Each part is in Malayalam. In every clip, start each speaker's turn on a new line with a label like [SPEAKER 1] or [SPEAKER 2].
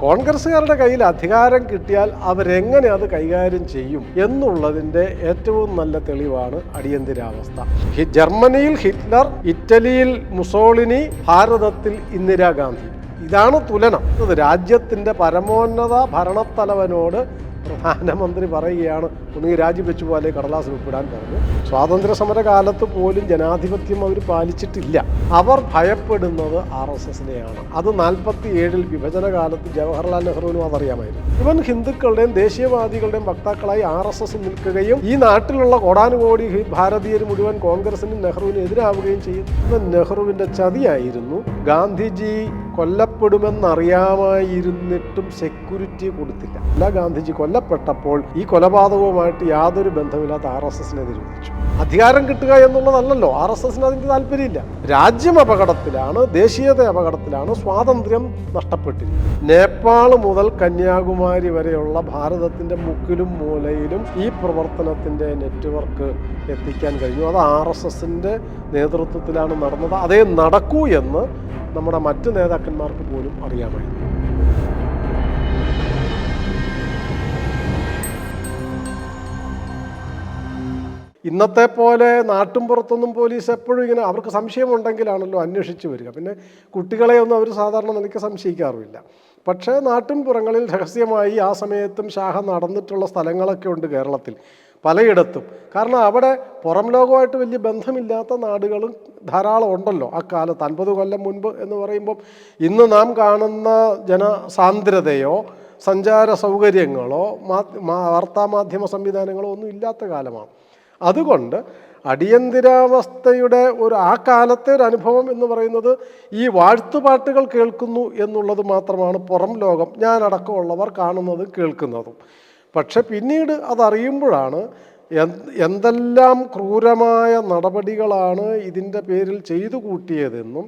[SPEAKER 1] കോൺഗ്രസ്സുകാരുടെ കയ്യിൽ അധികാരം കിട്ടിയാൽ അവരെങ്ങനെ അത് കൈകാര്യം ചെയ്യും എന്നുള്ളതിന്റെ ഏറ്റവും നല്ല തെളിവാണ് അടിയന്തരാവസ്ഥ. ജർമ്മനിയിൽ ഹിറ്റ്ലർ ഇറ്റലിയിൽ മുസോളിനി ഭാരതത്തിൽ ഇന്ദിരാഗാന്ധി. ഇതാണ് തുലനം. രാജ്യത്തിന്റെ പരമോന്നത ഭരണത്തലവനോട് പ്രധാനമന്ത്രി പറയുകയാണ് ഒന്നുകിൽ രാജിവെച്ചു പോലെ കടലാസിൽ ഒപ്പിടാൻ പറഞ്ഞു സ്വാതന്ത്ര്യ സമര കാലത്ത് പോലും ജനാധിപത്യം അവർ പാലിച്ചിട്ടില്ല. അവർ ഭയപ്പെടുന്നത് ആർ എസ് എസിനെയാണ്. അത് നാൽപ്പത്തി ഏഴിൽ വിഭജന കാലത്ത് ജവഹർലാൽ നെഹ്റുവിനും അതറിയാമായിരുന്നു. ഇവൻ ഹിന്ദുക്കളുടെയും ദേശീയവാദികളുടെയും വക്താക്കളായി ആർ എസ് എസ് നിൽക്കുകയും ഈ നാട്ടിലുള്ള കോടാനുകോടി ഭാരതീയർ മുഴുവൻ കോൺഗ്രസിനും നെഹ്റുവിനും എതിരാവുകയും ചെയ്യുന്നത് നെഹ്റുവിന്റെ ചതിയായിരുന്നു. ഗാന്ധിജി കൊല്ലപ്പെടുമെന്നറിയാമായിരുന്നിട്ടും സെക്യൂരിറ്റി കൊടുത്തില്ല. അല്ല ഗാന്ധിജി കൊല്ലപ്പെട്ടപ്പോൾ ഈ കൊലപാതകവുമായിട്ട് യാതൊരു ബന്ധമില്ലാത്ത ആർ എസ് എസിനെ നിരോധിച്ചു. അധികാരം കിട്ടുക എന്നുള്ളതല്ലല്ലോ. ആർ എസ് എസിന് അതിന് താല്പര്യമില്ല. രാജ്യം അപകടത്തിലാണ് ദേശീയത അപകടത്തിലാണ് സ്വാതന്ത്ര്യം നഷ്ടപ്പെട്ടിരിക്കുന്നത്. നേപ്പാൾ മുതൽ കന്യാകുമാരി വരെയുള്ള ഭാരതത്തിന്റെ മുക്കിലും മൂലയിലും ഈ പ്രവർത്തനത്തിന്റെ നെറ്റ്വർക്ക് എത്തിക്കാൻ കഴിഞ്ഞു. അത് ആർ എസ് എസിന്റെ നേതൃത്വത്തിലാണ് നടന്നത്. അതേ നടക്കൂ എന്ന് നമ്മുടെ മറ്റ് നേതാക്കന്മാർക്ക് പോലും അറിയാമായിരുന്നു. ഇന്നത്തെ പോലെ നാട്ടും പുറത്തൊന്നും പോലീസ് എപ്പോഴും ഇങ്ങനെ അവർക്ക് സംശയമുണ്ടെങ്കിലാണല്ലോ അന്വേഷിച്ച് വരിക. പിന്നെ കുട്ടികളെ ഒന്നും അവർ സാധാരണ നിലയ്ക്ക് സംശയിക്കാറുമില്ല. പക്ഷേ നാട്ടിൻപുറങ്ങളിൽ രഹസ്യമായി ആ സമയത്തും ശാഖ നടന്നിട്ടുള്ള സ്ഥലങ്ങളൊക്കെ ഉണ്ട് കേരളത്തിൽ. പലയിടത്തും. കാരണം അവിടെ പുറം ലോകമായിട്ട് വലിയ ബന്ധമില്ലാത്ത നാടുകളും ധാരാളം ഉണ്ടല്ലോ അക്കാലത്ത്. അൻപത് കൊല്ലം മുൻപ് എന്ന് പറയുമ്പം ഇന്ന് നാം കാണുന്ന ജനസാന്ദ്രതയോ സഞ്ചാര സൗകര്യങ്ങളോ വാർത്താമാധ്യമ സംവിധാനങ്ങളോ ഒന്നും ഇല്ലാത്ത കാലമാണ്. അതുകൊണ്ട് അടിയന്തിരാവസ്ഥയുടെ ഒരു ആ കാലത്തെ ഒരു അനുഭവം എന്ന് പറയുന്നത് ഈ വാഴ്ത്തുപാട്ടുകൾ കേൾക്കുന്നു എന്നുള്ളത് മാത്രമാണ് പുറം ലോകം ഞാനടക്കമുള്ളവർ കാണുന്നതും കേൾക്കുന്നതും. പക്ഷെ പിന്നീട് അതറിയുമ്പോഴാണ് എന്ത് എന്തെല്ലാം ക്രൂരമായ നടപടികളാണ് ഇതിന്റെ പേരിൽ ചെയ്തു കൂട്ടിയതെന്നും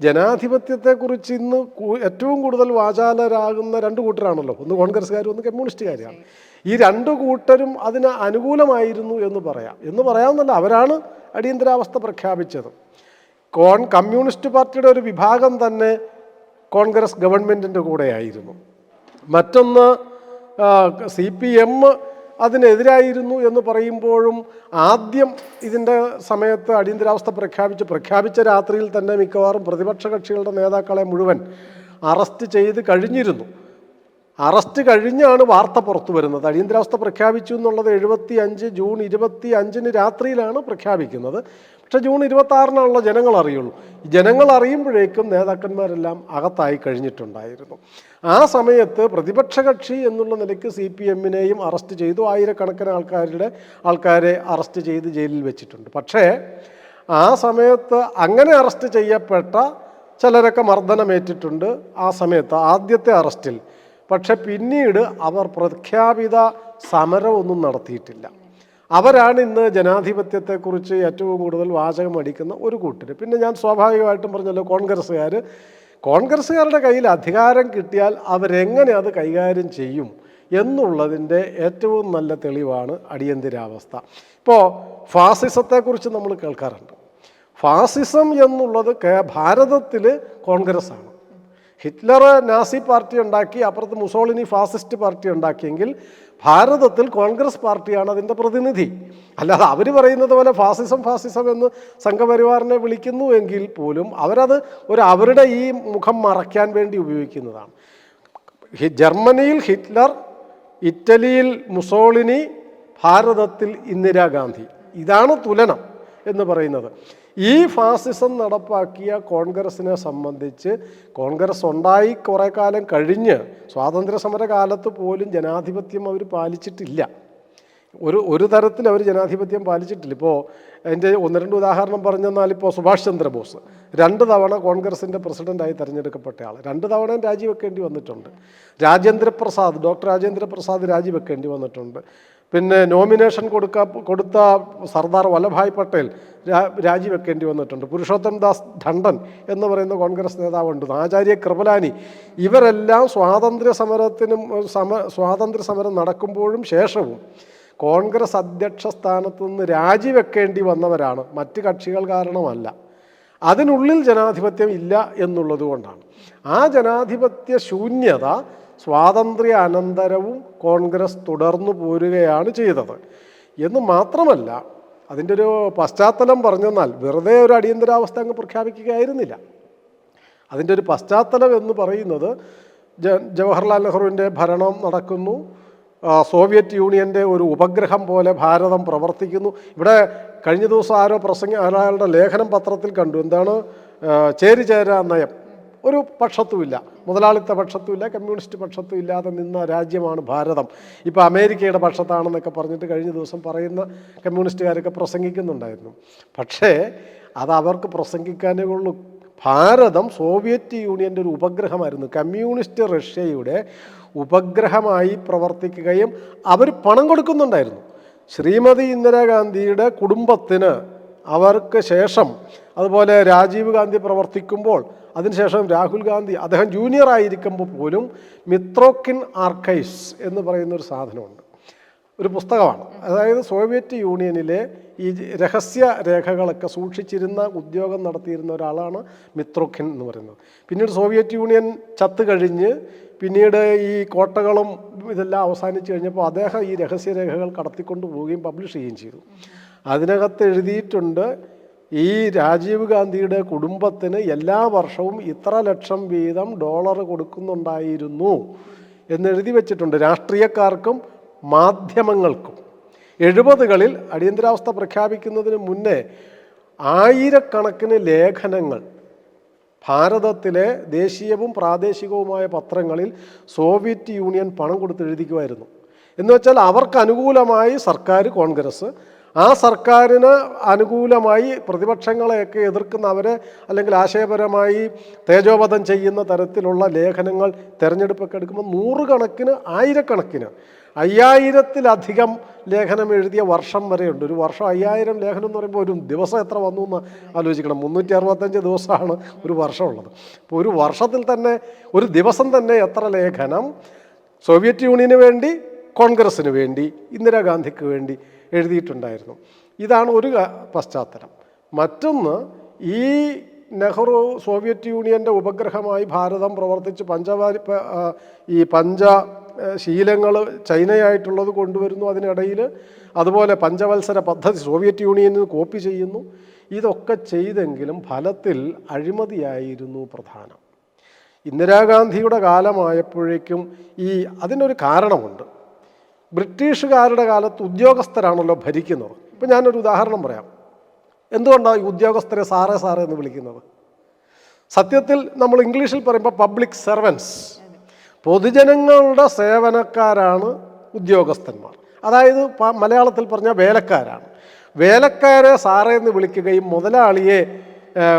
[SPEAKER 1] ജനാധിപത്യത്തെക്കുറിച്ച് ഇന്ന് ഏറ്റവും കൂടുതൽ വാചാലരാകുന്ന രണ്ട് കൂട്ടരാണല്ലോ. ഒന്ന് കോൺഗ്രസ്സുകാരും ഒന്ന് കമ്മ്യൂണിസ്റ്റുകാരാണ് ഈ രണ്ട് കൂട്ടരും അതിന് അനുകൂലമായിരുന്നു എന്ന് പറയാം. എന്ന് പറയാമെന്നല്ല അവരാണ് അടിയന്തരാവസ്ഥ പ്രഖ്യാപിച്ചത്. കോൺ കമ്മ്യൂണിസ്റ്റ് പാർട്ടിയുടെ ഒരു വിഭാഗം തന്നെ കോൺഗ്രസ് ഗവൺമെന്റിന്റെ കൂടെയായിരുന്നു. മറ്റൊന്ന് സി പി എം അതിനെതിരായിരുന്നു എന്ന് പറയുമ്പോഴും ആദ്യം ഇതിന്റെ സമയത്ത് അടിയന്തരാവസ്ഥ പ്രഖ്യാപിച്ച് പ്രഖ്യാപിച്ച രാത്രിയിൽ തന്നെ മിക്കവാറും പ്രതിപക്ഷ കക്ഷികളുടെ നേതാക്കളെ മുഴുവൻ അറസ്റ്റ് ചെയ്ത് കഴിഞ്ഞിരുന്നു. അറസ്റ്റ് കഴിഞ്ഞാണ് വാർത്ത പുറത്തു വരുന്നത്. അടിയന്തരാവസ്ഥ പ്രഖ്യാപിച്ചു എന്നുള്ളത് എഴുപത്തി അഞ്ച് ജൂൺ ഇരുപത്തി അഞ്ചിന് രാത്രിയിലാണ് പ്രഖ്യാപിക്കുന്നത്. പക്ഷേ ജൂൺ ഇരുപത്തി ആറിനാണല്ലോ ജനങ്ങൾ അറിയുള്ളൂ. ജനങ്ങൾ അറിയുമ്പോഴേക്കും നേതാക്കന്മാരെല്ലാം അകത്തായി കഴിഞ്ഞിട്ടുണ്ടായിരുന്നു. ആ സമയത്ത് പ്രതിപക്ഷ കക്ഷി എന്നുള്ള നിലയ്ക്ക് സി പി എമ്മിനെയും അറസ്റ്റ് ചെയ്തു. ആയിരക്കണക്കിന് ആൾക്കാരുടെ ആൾക്കാരെ അറസ്റ്റ് ചെയ്ത് ജയിലിൽ വെച്ചിട്ടുണ്ട്. പക്ഷേ ആ സമയത്ത് അങ്ങനെ അറസ്റ്റ് ചെയ്യപ്പെട്ട ചിലരൊക്കെ മർദ്ദനമേറ്റിട്ടുണ്ട് ആ സമയത്ത് ആദ്യത്തെ അറസ്റ്റിൽ. പക്ഷെ പിന്നീട് അവർ പ്രഖ്യാപിത സമരമൊന്നും നടത്തിയിട്ടില്ല. അവരാണ് ഇന്ന് ജനാധിപത്യത്തെക്കുറിച്ച് ഏറ്റവും കൂടുതൽ വാചകം അടിക്കുന്ന ഒരു കൂട്ടർ പിന്നെ ഞാൻ സ്വാഭാവികമായിട്ടും പറഞ്ഞല്ലോ കോൺഗ്രസ്സുകാർ കോൺഗ്രസ്സുകാരുടെ കയ്യിൽ അധികാരം കിട്ടിയാൽ അവരെങ്ങനെ അത് കൈകാര്യം ചെയ്യും എന്നുള്ളതിന്റെ ഏറ്റവും നല്ല തെളിവാണ് അടിയന്തരാവസ്ഥ. ഇപ്പോൾ ഫാസിസത്തെക്കുറിച്ച് നമ്മൾ കേൾക്കാറുണ്ട്. ഫാസിസം എന്നുള്ളത് ഭാരതത്തിൽ കോൺഗ്രസ്സാണ്. ഹിറ്റ്ലർ നാസി പാർട്ടി ഉണ്ടാക്കി അപ്പുറത്ത് മുസോളിനി ഫാസിസ്റ്റ് പാർട്ടി ഉണ്ടാക്കിയെങ്കിൽ ഭാരതത്തിൽ കോൺഗ്രസ് പാർട്ടിയാണ് അതിന്റെ പ്രതിനിധി. അല്ലാതെ അവർ പറയുന്നത് പോലെ ഫാസിസം ഫാസിസം എന്ന് സംഘപരിവാറിനെ വിളിക്കുന്നു എങ്കിൽ പോലും അവരത് ഒരു അവരുടെ ഈ മുഖം മറയ്ക്കാൻ വേണ്ടി ഉപയോഗിക്കുന്നതാണ്. ജർമ്മനിയിൽ ഹിറ്റ്ലർ ഇറ്റലിയിൽ മുസോളിനി ഭാരതത്തിൽ ഇന്ദിരാഗാന്ധി. ഇതാണ് തുലനം എന്ന് പറയുന്നത്. ഈ ഫാസിസം നടപ്പാക്കിയ കോൺഗ്രസിനെ സംബന്ധിച്ച് കോൺഗ്രസ് ഉണ്ടായി കുറേ കാലം കഴിഞ്ഞ് സ്വാതന്ത്ര്യ സമര കാലത്ത് പോലും ജനാധിപത്യം അവർ പാലിച്ചിട്ടില്ല. ഒരു ഒരു തരത്തിൽ അവർ ജനാധിപത്യം പാലിച്ചിട്ടില്ല. ഇപ്പോൾ എന്റെ ഒന്ന് രണ്ട് ഉദാഹരണം പറഞ്ഞെന്നാൽ ഇപ്പോൾ സുഭാഷ് ചന്ദ്രബോസ് രണ്ട് തവണ കോൺഗ്രസിന്റെ പ്രസിഡന്റായി തിരഞ്ഞെടുക്കപ്പെട്ട ആൾ രണ്ട് തവണ രാജിവെക്കേണ്ടി വന്നിട്ടുണ്ട്. രാജേന്ദ്രപ്രസാദ് ഡോക്ടർ രാജേന്ദ്രപ്രസാദ് രാജിവെക്കേണ്ടി വന്നിട്ടുണ്ട്. പിന്നെ നോമിനേഷൻ കൊടുക്ക കൊടുത്ത സർദാർ വല്ലഭായ് പട്ടേൽ രാജിവെക്കേണ്ടി വന്നിട്ടുണ്ട്. പുരുഷോത്തം ദാസ് ധണ്ടൻ എന്ന് പറയുന്ന കോൺഗ്രസ് നേതാവുണ്ട്. ആചാര്യ കൃപലാനി ഇവരെല്ലാം സ്വാതന്ത്ര്യ സമരത്തിനും സമ സ്വാതന്ത്ര്യ സമരം നടക്കുമ്പോഴും ശേഷവും കോൺഗ്രസ് അധ്യക്ഷ സ്ഥാനത്തു നിന്ന് രാജിവെക്കേണ്ടി വന്നവരാണ്. മറ്റ് കക്ഷികൾ കാരണമല്ല. അതിനുള്ളിൽ ജനാധിപത്യം ഇല്ല എന്നുള്ളത് കൊണ്ടാണ്. ആ ജനാധിപത്യ ശൂന്യത സ്വാതന്ത്ര്യ അനന്തരവും കോൺഗ്രസ് തുടർന്നു പോരുകയാണ് ചെയ്തത്. എന്ന് മാത്രമല്ല അതിന്റെ ഒരു പശ്ചാത്തലം പറഞ്ഞെന്നാൽ വെറുതെ ഒരു അടിയന്തരാവസ്ഥ അങ്ങ് പ്രഖ്യാപിക്കുകയായിരുന്നില്ല. അതിന്റെ ഒരു പശ്ചാത്തലം എന്ന് പറയുന്നത് ജവഹർലാൽ നെഹ്റുവിന്റെ ഭരണം നടക്കുന്നു. സോവിയറ്റ് യൂണിയന്റെ ഒരു ഉപഗ്രഹം പോലെ ഭാരതം പ്രവർത്തിക്കുന്നു. ഇവിടെ കഴിഞ്ഞ ദിവസം ആരോ പ്രസംഗ അയാളുടെ ലേഖനം പത്രത്തിൽ കണ്ടു. എന്താണ്? ചേരിചേര ചേരിചേരാ നയം. ഒരു പക്ഷത്തുമില്ല. മുതലാളിത്ത പക്ഷത്തുമില്ല കമ്മ്യൂണിസ്റ്റ് പക്ഷത്തും ഇല്ലാതെ നിന്ന രാജ്യമാണ് ഭാരതം. ഇപ്പോൾ അമേരിക്കയുടെ പക്ഷത്താണെന്നൊക്കെ പറഞ്ഞിട്ട് കഴിഞ്ഞ ദിവസം പറയുന്ന കമ്മ്യൂണിസ്റ്റുകാരൊക്കെ പ്രസംഗിക്കുന്നുണ്ടായിരുന്നു. പക്ഷേ അത് അവർക്ക് പ്രസംഗിക്കാനേ ഉള്ളൂ. ഭാരതം സോവിയറ്റ് യൂണിയന്റെ ഒരു ഉപഗ്രഹമായിരുന്നു. കമ്മ്യൂണിസ്റ്റ് റഷ്യയുടെ ഉപഗ്രഹമായി പ്രവർത്തിക്കുകയും അവർ പണം കൊടുക്കുന്നുണ്ടായിരുന്നു. ശ്രീമതി ഇന്ദിരാഗാന്ധിയുടെ കുടുംബത്തിന് അവർക്ക് ശേഷം അതുപോലെ രാജീവ് ഗാന്ധി പ്രവർത്തിക്കുമ്പോൾ അതിനുശേഷം രാഹുൽ ഗാന്ധി അദ്ദേഹം ജൂനിയർ ആയിരിക്കുമ്പോൾ പോലും മിത്രോക്കിൻ ആർക്കൈവ്സ് എന്ന് പറയുന്നൊരു സാധനമുണ്ട്. ഒരു പുസ്തകമാണ്. അതായത് സോവിയറ്റ് യൂണിയനിലെ ഈ രഹസ്യ രേഖകളൊക്കെ സൂക്ഷിച്ചിരുന്ന ഉദ്യോഗം നടത്തിയിരുന്ന ഒരാളാണ് മിത്രോഖിൻ എന്ന് പറയുന്നത്. പിന്നീട് സോവിയറ്റ് യൂണിയൻ ചത്തു കഴിഞ്ഞ് പിന്നീട് ഈ കോട്ടകളും ഇതെല്ലാം അവസാനിച്ച് കഴിഞ്ഞപ്പോൾ അദ്ദേഹം ഈ രഹസ്യ രേഖകൾ കടത്തിക്കൊണ്ട് പോവുകയും പബ്ലിഷ് ചെയ്യുകയും ചെയ്തു. അതിനകത്ത് എഴുതിയിട്ടുണ്ട് ഈ രാജീവ് ഗാന്ധിയുടെ കുടുംബത്തിന് എല്ലാ വർഷവും ഇത്ര ലക്ഷം വീതം ഡോളർ കൊടുക്കുന്നുണ്ടായിരുന്നു എന്നെഴുതി വെച്ചിട്ടുണ്ട്. രാഷ്ട്രീയക്കാർക്കും മാധ്യമങ്ങൾക്കും. എഴുപതുകളിൽ അടിയന്തരാവസ്ഥ പ്രഖ്യാപിക്കുന്നതിന് മുന്നേ ആയിരക്കണക്കിന് ലേഖനങ്ങൾ ഭാരതത്തിലെ ദേശീയവും പ്രാദേശികവുമായ പത്രങ്ങളിൽ സോവിയറ്റ് യൂണിയൻ പണം കൊടുത്ത് എഴുതിക്കുമായിരുന്നു. എന്ന് വെച്ചാൽ അവർക്ക് അനുകൂലമായി സർക്കാർ കോൺഗ്രസ് ആ സർക്കാരിന് അനുകൂലമായി പ്രതിപക്ഷങ്ങളെയൊക്കെ എതിർക്കുന്നവരെ അല്ലെങ്കിൽ ആശയപരമായി തേജോവധം ചെയ്യുന്ന തരത്തിലുള്ള ലേഖനങ്ങൾ തിരഞ്ഞെടുപ്പൊക്കെ എടുക്കുമ്പോൾ നൂറുകണക്കിന് ആയിരക്കണക്കിന് അയ്യായിരത്തിലധികം ലേഖനം എഴുതിയ വർഷം വരെയുണ്ട്. ഒരു വർഷം അയ്യായിരം ലേഖനം എന്ന് പറയുമ്പോൾ ഒരു ദിവസം എത്ര വന്നു എന്ന് ആലോചിക്കണം. മുന്നൂറ്റി അറുപത്തഞ്ച് ദിവസമാണ് ഒരു വർഷമുള്ളത്. അപ്പോൾ ഒരു വർഷത്തിൽ തന്നെ ഒരു ദിവസം തന്നെ എത്ര ലേഖനം സോവിയറ്റ് യൂണിയന് വേണ്ടി കോൺഗ്രസ്സിന് വേണ്ടി ഇന്ദിരാഗാന്ധിക്ക് വേണ്ടി എഴുതിയിട്ടുണ്ടായിരുന്നു. ഇതാണ് ഒരു പശ്ചാത്തലം. മറ്റൊന്ന് ഈ നെഹ്റു സോവിയറ്റ് യൂണിയന്റെ ഉപഗ്രഹമായി ഭാരതം പ്രവർത്തിച്ച് പഞ്ചവാരി ഈ പഞ്ച ശീലങ്ങൾ ചൈനയായിട്ടുള്ളത് കൊണ്ടുവരുന്നു അതിനിടയിൽ അതുപോലെ പഞ്ചവത്സര പദ്ധതി സോവിയറ്റ് യൂണിയനിൽ നിന്ന് കോപ്പി ചെയ്യുന്നു. ഇതൊക്കെ ചെയ്തെങ്കിലും ഫലത്തിൽ അഴിമതിയായിരുന്നു പ്രധാനം. ഇന്ദിരാഗാന്ധിയുടെ കാലമായപ്പോഴേക്കും ഈ അതിനൊരു കാരണമുണ്ട്. ബ്രിട്ടീഷുകാരുടെ കാലത്ത് ഉദ്യോഗസ്ഥരാണല്ലോ ഭരിക്കുന്നത്. ഇപ്പം ഞാനൊരു ഉദാഹരണം പറയാം. എന്തുകൊണ്ടാണ് ഈ ഉദ്യോഗസ്ഥരെ സാറേ സാറേ എന്ന് വിളിക്കുന്നത്? സത്യത്തിൽ നമ്മൾ ഇംഗ്ലീഷിൽ പറയുമ്പോൾ പബ്ലിക് സെർവൻസ് പൊതുജനങ്ങളുടെ സേവനക്കാരാണ് ഉദ്യോഗസ്ഥന്മാർ. അതായത് മലയാളത്തിൽ പറഞ്ഞാൽ വേലക്കാരാണ്. വേലക്കാരെ സാറേ എന്ന് വിളിക്കുകയും മുതലാളിയെ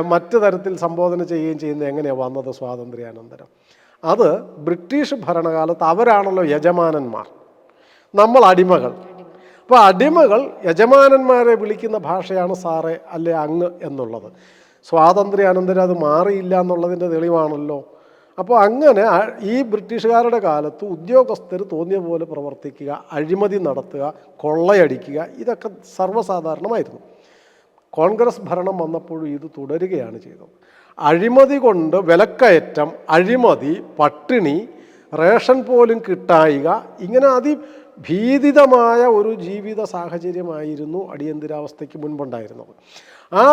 [SPEAKER 1] മറ്റു തരത്തിൽ സംബോധന ചെയ്യുകയും ചെയ്യുന്നത് എങ്ങനെയാണ് വന്നത്? സ്വാതന്ത്ര്യാനന്തരം. അത് ബ്രിട്ടീഷ് ഭരണകാലത്ത് അവരാണല്ലോ യജമാനന്മാർ. നമ്മൾ അടിമകൾ. അപ്പോൾ അടിമകൾ യജമാനന്മാരെ വിളിക്കുന്ന ഭാഷയാണ് സാറേ അല്ലെ അങ്ങ് എന്നുള്ളത്. സ്വാതന്ത്ര്യാനന്തരം അത് മാറിയില്ല എന്നുള്ളതിന്റെ തെളിവാണല്ലോ. അപ്പോൾ അങ്ങനെ ഈ ബ്രിട്ടീഷുകാരുടെ കാലത്ത് ഉദ്യോഗസ്ഥർ തോന്നിയ പോലെ പ്രവർത്തിക്കുക അഴിമതി നടത്തുക കൊള്ളയടിക്കുക ഇതൊക്കെ സർവസാധാരണമായിരുന്നു. കോൺഗ്രസ് ഭരണം വന്നപ്പോഴും ഇത് തുടരുകയാണ് ചെയ്തത്. അഴിമതി കൊണ്ട് വിലക്കയറ്റം അഴിമതി പട്ടിണി റേഷൻ പോലും കിട്ടായിക ഇങ്ങനെ അതിഭീതിതമായ ഒരു ജീവിത സാഹചര്യമായിരുന്നു അടിയന്തരാവസ്ഥയ്ക്ക് മുൻപുണ്ടായിരുന്നത്. ആ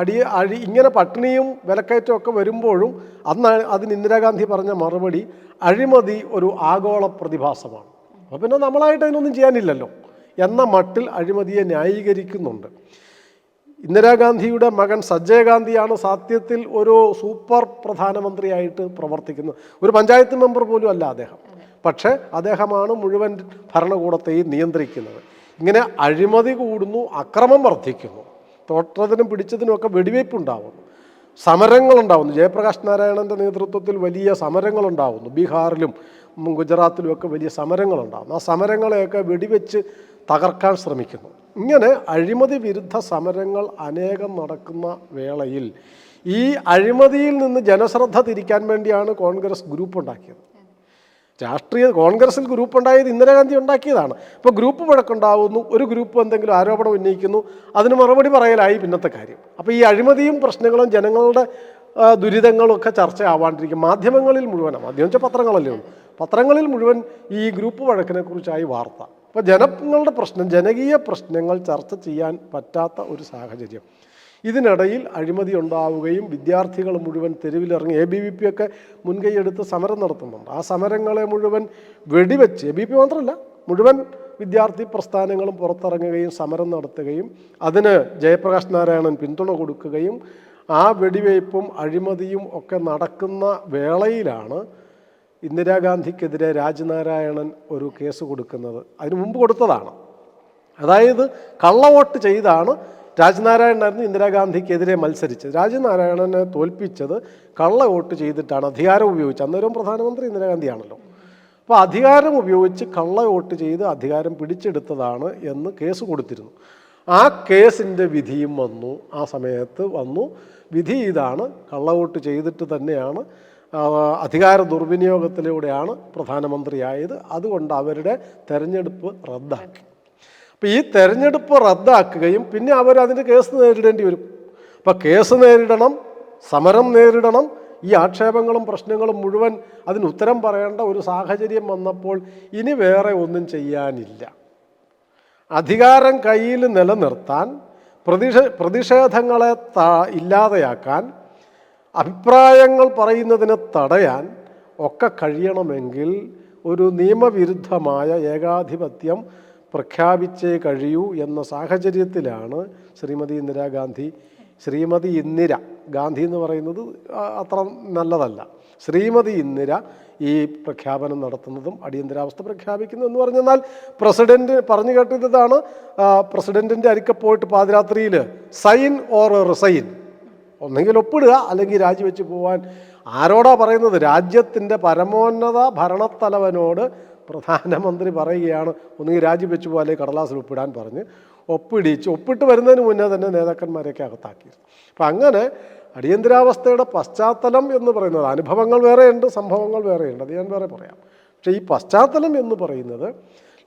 [SPEAKER 1] അടി അഴി ഇങ്ങനെ പട്ടിണിയും വിലക്കയറ്റവും ഒക്കെ വരുമ്പോഴും അന്ന് അതിന് ഇന്ദിരാഗാന്ധി പറഞ്ഞ മറുപടി അഴിമതി ഒരു ആഗോള പ്രതിഭാസമാണ്. അപ്പോൾ പിന്നെ നമ്മളായിട്ട് അതിനൊന്നും ചെയ്യാനില്ലല്ലോ. എന്ന മട്ടിൽ അഴിമതിയെ ന്യായീകരിക്കുന്നുണ്ട്. ഇന്ദിരാഗാന്ധിയുടെ മകൻ സജ്ജയ ഗാന്ധിയാണ് സത്യത്തിൽ ഒരു സൂപ്പർ പ്രധാനമന്ത്രിയായിട്ട് പ്രവർത്തിക്കുന്നത്. ഒരു പഞ്ചായത്ത് മെമ്പർ പോലും അല്ല അദ്ദേഹം. പക്ഷേ അദ്ദേഹമാണ് മുഴുവൻ ഭരണകൂടത്തെയും നിയന്ത്രിക്കുന്നത്. ഇങ്ങനെ അഴിമതി കൂടുന്നു അക്രമം വർദ്ധിക്കുന്നു. തൊട്ടതിനും പിടിച്ചതിനും ഒക്കെ വെടിവയ്പ് ഉണ്ടാവുന്നു സമരങ്ങളുണ്ടാവുന്നു. ജയപ്രകാശ് നാരായണന്റെ നേതൃത്വത്തിൽ വലിയ സമരങ്ങളുണ്ടാവുന്നു. ബീഹാറിലും ഗുജറാത്തിലുമൊക്കെ വലിയ സമരങ്ങളുണ്ടാകുന്നു ആ സമരങ്ങളെയൊക്കെ വെടിവെച്ച് തകർക്കാൻ ശ്രമിക്കുന്നു. ഇങ്ങനെ അഴിമതി വിരുദ്ധ സമരങ്ങൾ അനേകം നടക്കുന്ന വേളയിൽ ഈ അഴിമതിയിൽ നിന്ന് ജനശ്രദ്ധ തിരിക്കാൻ വേണ്ടിയാണ് കോൺഗ്രസ് ഗ്രൂപ്പ് ഉണ്ടാക്കിയത് രാഷ്ട്രീയ കോൺഗ്രസിൽ ഗ്രൂപ്പ് ഉണ്ടായത് ഇന്ദിരാഗാന്ധി ഉണ്ടാക്കിയതാണ്. ഇപ്പോൾ ഗ്രൂപ്പ് വഴക്കുണ്ടാവുന്നു ഒരു ഗ്രൂപ്പ് എന്തെങ്കിലും ആരോപണം ഉന്നയിക്കുന്നു അതിന് മറുപടി പറയലായി പിന്നത്തെ കാര്യം. അപ്പോൾ ഈ അഴിമതിയും പ്രശ്നങ്ങളും ജനങ്ങളുടെ ദുരിതങ്ങളൊക്കെ ചർച്ചയാവാണ്ടിരിക്കും. മാധ്യമങ്ങളിൽ മുഴുവൻ മാധ്യമം വെച്ചാൽ പത്രങ്ങളല്ലേ ഉള്ളൂ. പത്രങ്ങളിൽ മുഴുവൻ ഈ ഗ്രൂപ്പ് വഴക്കിനെ കുറിച്ചായി വാർത്ത. അപ്പോൾ ജനങ്ങളുടെ പ്രശ്നം ജനകീയ പ്രശ്നങ്ങൾ ചർച്ച ചെയ്യാൻ പറ്റാത്ത ഒരു സാഹചര്യം. ഇതിനിടയിൽ അഴിമതി ഉണ്ടാവുകയും വിദ്യാർത്ഥികൾ മുഴുവൻ തെരുവിലിറങ്ങി. എ ബി വി പി ഒക്കെ മുൻകൈയെടുത്ത് സമരം നടത്തുന്നുണ്ട്. ആ സമരങ്ങളെ മുഴുവൻ വെടിവെച്ച് എ ബി പി മാത്രമല്ല മുഴുവൻ വിദ്യാർത്ഥി പ്രസ്ഥാനങ്ങളും പുറത്തിറങ്ങുകയും സമരം നടത്തുകയും അതിന് ജയപ്രകാശ് നാരായണൻ പിന്തുണ കൊടുക്കുകയും ആ വെടിവയ്പ്പും അഴിമതിയും ഒക്കെ നടക്കുന്ന വേളയിലാണ് ഇന്ദിരാഗാന്ധിക്കെതിരെ രാജ്നാരായണൻ ഒരു കേസ് കൊടുക്കുന്നത്. അതിനു മുമ്പ് കൊടുത്തതാണ്. അതായത് കള്ളവോട്ട് ചെയ്താണ് രാജ്നാരായണനായിരുന്നു ഇന്ദിരാഗാന്ധിക്കെതിരെ മത്സരിച്ചത്. രാജ്നാരായണനെ തോൽപ്പിച്ചത് കള്ള വോട്ട് ചെയ്തിട്ടാണ് അധികാരം ഉപയോഗിച്ച് അന്നേരം പ്രധാനമന്ത്രി ഇന്ദിരാഗാന്ധിയാണല്ലോ. അപ്പോൾ അധികാരം ഉപയോഗിച്ച് കള്ള വോട്ട് ചെയ്ത് അധികാരം പിടിച്ചെടുത്തതാണ് എന്ന് കേസ് കൊടുത്തിരുന്നു. ആ കേസിന്റെ വിധിയും വന്നു. ആ സമയത്ത് വന്നു. വിധി ഇതാണ്. കള്ള വോട്ട് ചെയ്തിട്ട് തന്നെയാണ് അധികാര ദുർവിനിയോഗത്തിലൂടെയാണ് പ്രധാനമന്ത്രിയായത്. അതുകൊണ്ട് അവരുടെ തെരഞ്ഞെടുപ്പ് റദ്ദാക്കി. അപ്പോൾ ഈ തെരഞ്ഞെടുപ്പ് റദ്ദാക്കുകയും പിന്നെ അവർ അതിന്റെ കേസ് നേരിടേണ്ടി വരും. അപ്പോൾ കേസ് നേരിടണം സമരം നേരിടണം ഈ ആക്ഷേപങ്ങളും പ്രശ്നങ്ങളും മുഴുവൻ അതിന് ഉത്തരം പറയേണ്ട ഒരു സാഹചര്യം വന്നപ്പോൾ ഇനി വേറെ ഒന്നും ചെയ്യാനില്ല. അധികാരം കയ്യിൽ നിലനിർത്താൻ പ്രതിഷേ പ്രതിഷേധങ്ങളെ ത ഇല്ലാതെയാക്കാൻ അഭിപ്രായങ്ങൾ പറയുന്നതിനെ തടയാൻ ഒക്കെ കഴിയണമെങ്കിൽ ഒരു നിയമവിരുദ്ധമായ ഏകാധിപത്യം പ്രഖ്യാപിച്ചേ കഴിയൂ എന്ന സാഹചര്യത്തിലാണ് ശ്രീമതി ഇന്ദിരാഗാന്ധി ശ്രീമതി ഇന്ദിര ഗാന്ധി എന്ന് പറയുന്നത് അത്ര നല്ലതല്ല. ശ്രീമതി ഇന്ദിര ഈ പ്രഖ്യാപനം നടത്തുന്നതും അടിയന്തരാവസ്ഥ പ്രഖ്യാപിക്കുന്നു എന്ന് പറഞ്ഞാൽ പ്രസിഡന്റ് പറഞ്ഞു കേട്ടതാണ് പ്രസിഡന്റിന്റെ അരിക്കെ പോയിട്ട് പാതിരാത്രിയിൽ സൈൻ ഓർ റിസൈൻ? ഒന്നെങ്കിൽ ഒപ്പിടുക അല്ലെങ്കിൽ രാജിവെച്ച് പോവാൻ. ആരോടാ പറയുന്നത്? രാജ്യത്തിന്റെ പരമോന്നത ഭരണത്തലവനോട് പ്രധാനമന്ത്രി പറയുകയാണ് ഒന്നുകിൽ രാജിവെച്ചു അല്ലെങ്കിൽ കടലാസിൽ ഒപ്പിടാൻ പറഞ്ഞ് ഒപ്പിടിച്ച് ഒപ്പിട്ട് വരുന്നതിന് മുന്നേ തന്നെ നേതാക്കന്മാരെയൊക്കെ അകത്താക്കി അപ്പം അങ്ങനെ അടിയന്തരാവസ്ഥയുടെ പശ്ചാത്തലം എന്ന് പറയുന്നത് അനുഭവങ്ങൾ വേറെയുണ്ട് സംഭവങ്ങൾ വേറെയുണ്ട്. അത് ഞാൻ വേറെ പറയാം. പക്ഷേ ഈ പശ്ചാത്തലം എന്ന് പറയുന്നത്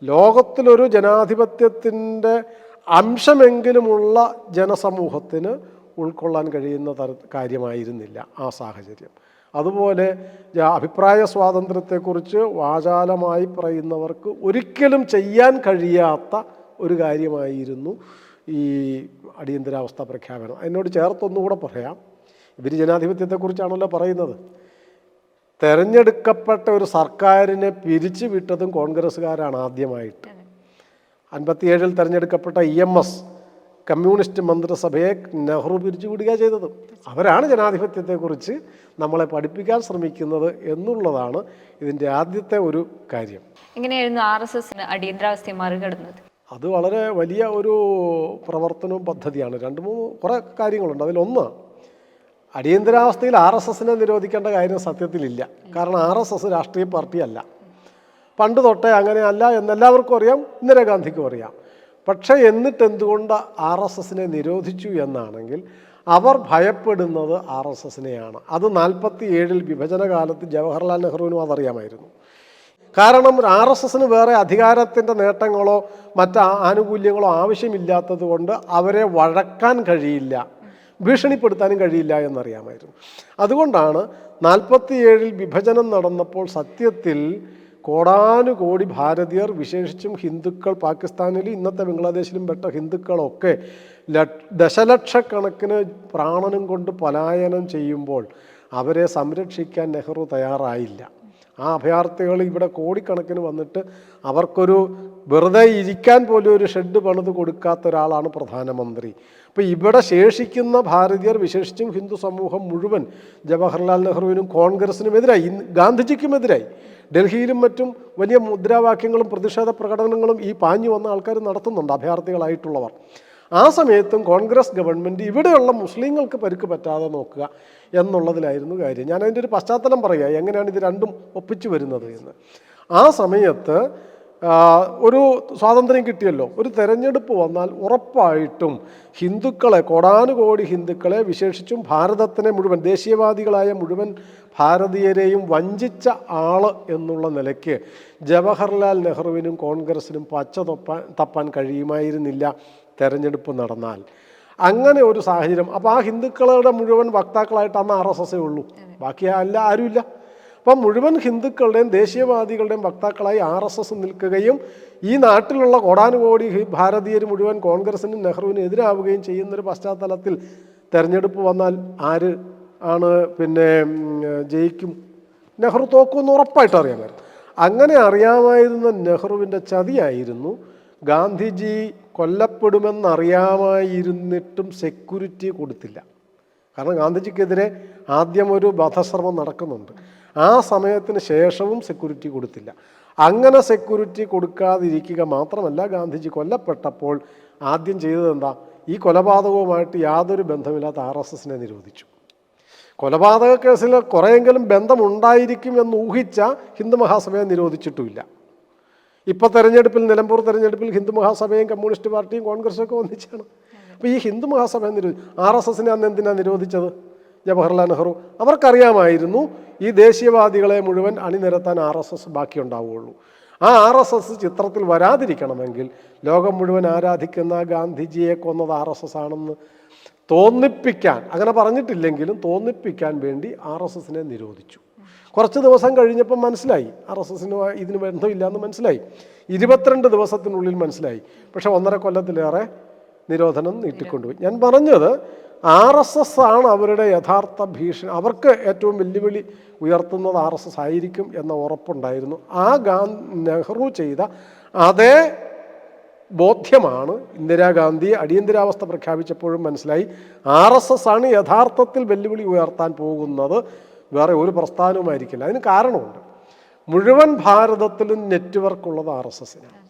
[SPEAKER 1] ലോകത്തിലൊരു ജനാധിപത്യത്തിന്റെ അംശമെങ്കിലുമുള്ള ജനസമൂഹത്തിന് ഉൾക്കൊള്ളാൻ കഴിയുന്ന തര കാര്യമായിരുന്നില്ല ആ സാഹചര്യം. അതുപോലെ അഭിപ്രായ സ്വാതന്ത്ര്യത്തെക്കുറിച്ച് വാചാലമായി പറയുന്നവർക്ക് ഒരിക്കലും ചെയ്യാൻ കഴിയാത്ത ഒരു കാര്യമായിരുന്നു ഈ അടിയന്തരാവസ്ഥ പ്രഖ്യാപനം. അതിനോട് ചേർത്തൊന്നുകൂടെ പറയാം. ഇവർ ജനാധിപത്യത്തെക്കുറിച്ചാണല്ലോ പറയുന്നത്. തെരഞ്ഞെടുക്കപ്പെട്ട ഒരു സർക്കാരിനെ പിരിച്ചു വിട്ടതും കോൺഗ്രസ്സുകാരാണ് ആദ്യമായിട്ട്. അൻപത്തിയേഴിൽ തെരഞ്ഞെടുക്കപ്പെട്ട ഇ എം എസ് കമ്മ്യൂണിസ്റ്റ് മന്ത്രിസഭയെ നെഹ്റു പിരിച്ചുവിടുക ചെയ്തത്. അവരാണ് ജനാധിപത്യത്തെക്കുറിച്ച് നമ്മളെ പഠിപ്പിക്കാൻ ശ്രമിക്കുന്നത് എന്നുള്ളതാണ് ഇതിന്റെ ആദ്യത്തെ ഒരു കാര്യം.
[SPEAKER 2] എങ്ങനെയായിരുന്നു ആർ എസ് എസിന് അടിയന്തരാവസ്ഥയെ മറികടന്നത്?
[SPEAKER 1] അത് വളരെ വലിയ ഒരു പ്രവർത്തനവും പദ്ധതിയാണ്. രണ്ട് മൂന്ന് കുറേ കാര്യങ്ങളുണ്ട്. അതിലൊന്ന് അടിയന്തരാവസ്ഥയിൽ ആർ എസ് എസിനെ നിരോധിക്കേണ്ട കാര്യം സത്യത്തിലില്ല. കാരണം ആർ എസ് എസ് രാഷ്ട്രീയ പാർട്ടിയല്ല. പണ്ട് തൊട്ടേ അങ്ങനെയല്ല എന്നെല്ലാവർക്കും അറിയാം ഇന്ദിരാഗാന്ധിക്കും അറിയാം. പക്ഷേ എന്നിട്ട് എന്തുകൊണ്ട് ആർ എസ് എസിനെ നിരോധിച്ചു എന്നാണെങ്കിൽ അവർ ഭയപ്പെടുന്നത് ആർ എസ് എസിനെയാണ്. അത് നാൽപ്പത്തി ഏഴിൽ വിഭജന കാലത്ത് ജവഹർലാൽ നെഹ്റുവിനും അതറിയാമായിരുന്നു. കാരണം ആർ എസ് എസിന് വേറെ അധികാരത്തിന്റെ നേട്ടങ്ങളോ മറ്റ് ആനുകൂല്യങ്ങളോ ആവശ്യമില്ലാത്തത് കൊണ്ട് അവരെ വഴക്കാൻ കഴിയില്ല ഭീഷണിപ്പെടുത്താനും കഴിയില്ല എന്നറിയാമായിരുന്നു. അതുകൊണ്ടാണ് നാൽപ്പത്തിയേഴിൽ വിഭജനം നടന്നപ്പോൾ സത്യത്തിൽ കോടാനുകോടി ഭാരതീയർ വിശേഷിച്ചും ഹിന്ദുക്കൾ പാകിസ്ഥാനിലും ഇന്നത്തെ ബംഗ്ലാദേശിലും പെട്ട ഹിന്ദുക്കളൊക്കെ ദശലക്ഷക്കണക്കിന് പ്രാണനും കൊണ്ട് പലായനം ചെയ്യുമ്പോൾ അവരെ സംരക്ഷിക്കാൻ നെഹ്റു തയ്യാറായില്ല. ആ അഭയാർത്ഥികൾ ഇവിടെ കോടിക്കണക്കിന് വന്നിട്ട് അവർക്കൊരു വെറുതെ ഇരിക്കാൻ പോലും ഒരു ഷെഡ് പണിത് കൊടുക്കാത്ത ഒരാളാണ് പ്രധാനമന്ത്രി. അപ്പോൾ ഇവിടെ ശേഷിക്കുന്ന ഭാരതീയർ വിശേഷിച്ചും ഹിന്ദു സമൂഹം മുഴുവൻ ജവഹർലാൽ നെഹ്റുവിനും കോൺഗ്രസിനും എതിരായി ഇന്ന് ഗാന്ധിജിക്കും എതിരായി. ഡൽഹിയിലും മറ്റും വലിയ മുദ്രാവാക്യങ്ങളും പ്രതിഷേധ പ്രകടനങ്ങളും ഈ പാഞ്ഞു വന്ന ആൾക്കാർ നടത്തുന്നുണ്ട് അഭയാർത്ഥികളായിട്ടുള്ളവർ. ആ സമയത്തും കോൺഗ്രസ് ഗവൺമെന്റ് ഇവിടെയുള്ള മുസ്ലിങ്ങൾക്ക് പരുക്ക് പറ്റാതെ നോക്കുക എന്നുള്ളതിലായിരുന്നു കാര്യം. ഞാൻ അതിന്റെ ഒരു പശ്ചാത്തലം പറയുക എങ്ങനെയാണ് ഇത് രണ്ടും ഒപ്പിച്ചു വരുന്നത് എന്ന്. ആ സമയത്ത് ഒരു സ്വാതന്ത്ര്യം കിട്ടിയല്ലോ. ഒരു തെരഞ്ഞെടുപ്പ് വന്നാൽ ഉറപ്പായിട്ടും ഹിന്ദുക്കളെ കോടാനുകോടി ഹിന്ദുക്കളെ വിശേഷിച്ചും ഭാരതത്തിനെ മുഴുവൻ ദേശീയവാദികളായ മുഴുവൻ ഭാരതീയരെയും വഞ്ചിച്ച ആൾ എന്നുള്ള നിലയ്ക്ക് ജവഹർലാൽ നെഹ്റുവിനും കോൺഗ്രസിനും പച്ച തൊപ്പാൻ തപ്പാൻ കഴിയുമായിരുന്നില്ല തെരഞ്ഞെടുപ്പ് നടന്നാൽ. അങ്ങനെ ഒരു സാഹചര്യം. അപ്പോൾ ആ ഹിന്ദുക്കളുടെ മുഴുവൻ വക്താക്കളായിട്ട് അന്ന് ആർ എസ് എസേ ഉള്ളൂ. ബാക്കി അല്ല ആരുമില്ല. അപ്പം മുഴുവൻ ഹിന്ദുക്കളുടെയും ദേശീയവാദികളുടെയും വക്താക്കളായി ആർ എസ് എസ് നിൽക്കുകയും ഈ നാട്ടിലുള്ള കോടാനുകോടി ഭാരതീയർ മുഴുവൻ കോൺഗ്രസിനും നെഹ്റുവിനും എതിരാവുകയും ചെയ്യുന്നൊരു പശ്ചാത്തലത്തിൽ തെരഞ്ഞെടുപ്പ് വന്നാൽ ആര് ആണ് പിന്നെ ജയിക്കും? നെഹ്റു തോക്കുമെന്ന് ഉറപ്പായിട്ട് അറിയാൻ കാര്യം അങ്ങനെ അറിയാമായിരുന്ന നെഹ്റുവിന്റെ ചതിയായിരുന്നു. ഗാന്ധിജി കൊല്ലപ്പെടുമെന്നറിയാമായിരുന്നിട്ടും സെക്യൂരിറ്റി കൊടുത്തില്ല. കാരണം ഗാന്ധിജിക്കെതിരെ ആദ്യം ഒരു വധശ്രമം നടക്കുന്നുണ്ട്. ആ സമയത്തിന് ശേഷവും സെക്യൂരിറ്റി കൊടുത്തില്ല. അങ്ങനെ സെക്യൂരിറ്റി കൊടുക്കാതിരിക്കുക മാത്രമല്ല ഗാന്ധിജി കൊല്ലപ്പെട്ടപ്പോൾ ആദ്യം ചെയ്തത് എന്താ? ഈ കൊലപാതകവുമായിട്ട് യാതൊരു ബന്ധമില്ലാത്ത ആർ എസ് എസിനെ നിരോധിച്ചു. കൊലപാതക കേസിൽ കുറേയെങ്കിലും ബന്ധമുണ്ടായിരിക്കും എന്ന് ഊഹിച്ച ഹിന്ദു മഹാസഭയെ നിരോധിച്ചിട്ടുമില്ല. ഇപ്പോൾ തെരഞ്ഞെടുപ്പിൽ നിലമ്പൂർ തെരഞ്ഞെടുപ്പിൽ ഹിന്ദു മഹാസഭയും കമ്മ്യൂണിസ്റ്റ് പാർട്ടിയും കോൺഗ്രസും ഒക്കെ ഒന്നിച്ചാണ്. അപ്പോൾ ഈ ഹിന്ദു മഹാസഭയെ നിരോധിച്ചു ആർ എസ് എസിനെ അന്ന് എന്തിനാണ് നിരോധിച്ചത്? ജവഹർലാൽ നെഹ്റു. അവർക്കറിയാമായിരുന്നു ഈ ദേശീയവാദികളെ മുഴുവൻ അണിനിരത്താൻ ആർ എസ് എസ് ബാക്കിയുണ്ടാവുകയുള്ളൂ. ആ ആർ എസ് എസ് ചിത്രത്തിൽ വരാതിരിക്കണമെങ്കിൽ ലോകം മുഴുവൻ ആരാധിക്കുന്ന ഗാന്ധിജിയെ കൊന്നത് ആർ എസ് എസ് ആണെന്ന് തോന്നിപ്പിക്കാൻ അങ്ങനെ പറഞ്ഞിട്ടില്ലെങ്കിലും തോന്നിപ്പിക്കാൻ വേണ്ടി ആർ എസ് എസിനെ നിരോധിച്ചു. കുറച്ച് ദിവസം കഴിഞ്ഞപ്പം മനസ്സിലായി ആർ എസ് എസിന് ഇതിന് ബന്ധമില്ല എന്ന് മനസ്സിലായി. ഇരുപത്തിരണ്ട് ദിവസത്തിനുള്ളിൽ മനസ്സിലായി. പക്ഷേ ഒന്നര കൊല്ലത്തിലേറെ നിരോധനം നീട്ടിക്കൊണ്ടുപോയി. ഞാൻ പറഞ്ഞത് ആർ എസ് എസ് ആണ് അവരുടെ യഥാർത്ഥ ഭീഷണി. അവർക്ക് ഏറ്റവും വെല്ലുവിളി ഉയർത്തുന്നത് ആർ എസ് എസ് ആയിരിക്കും എന്ന ഉറപ്പുണ്ടായിരുന്നു. ആ ഗാ നെഹ്റു ചെയ്ത അതേ ബോധ്യമാണ് ഇന്ദിരാഗാന്ധി അടിയന്തരാവസ്ഥ പ്രഖ്യാപിച്ചപ്പോഴും മനസ്സിലായി. ആർ എസ് എസ് ആണ് യഥാർത്ഥത്തിൽ വെല്ലുവിളി ഉയർത്താൻ പോകുന്നത്. വേറെ ഒരു പ്രസ്ഥാനവുമായിരിക്കില്ല. അതിന് കാരണമുണ്ട്. മുഴുവൻ ഭാരതത്തിലും നെറ്റ്വർക്ക് ഉള്ളത് ആർ എസ് എസിനാണ്.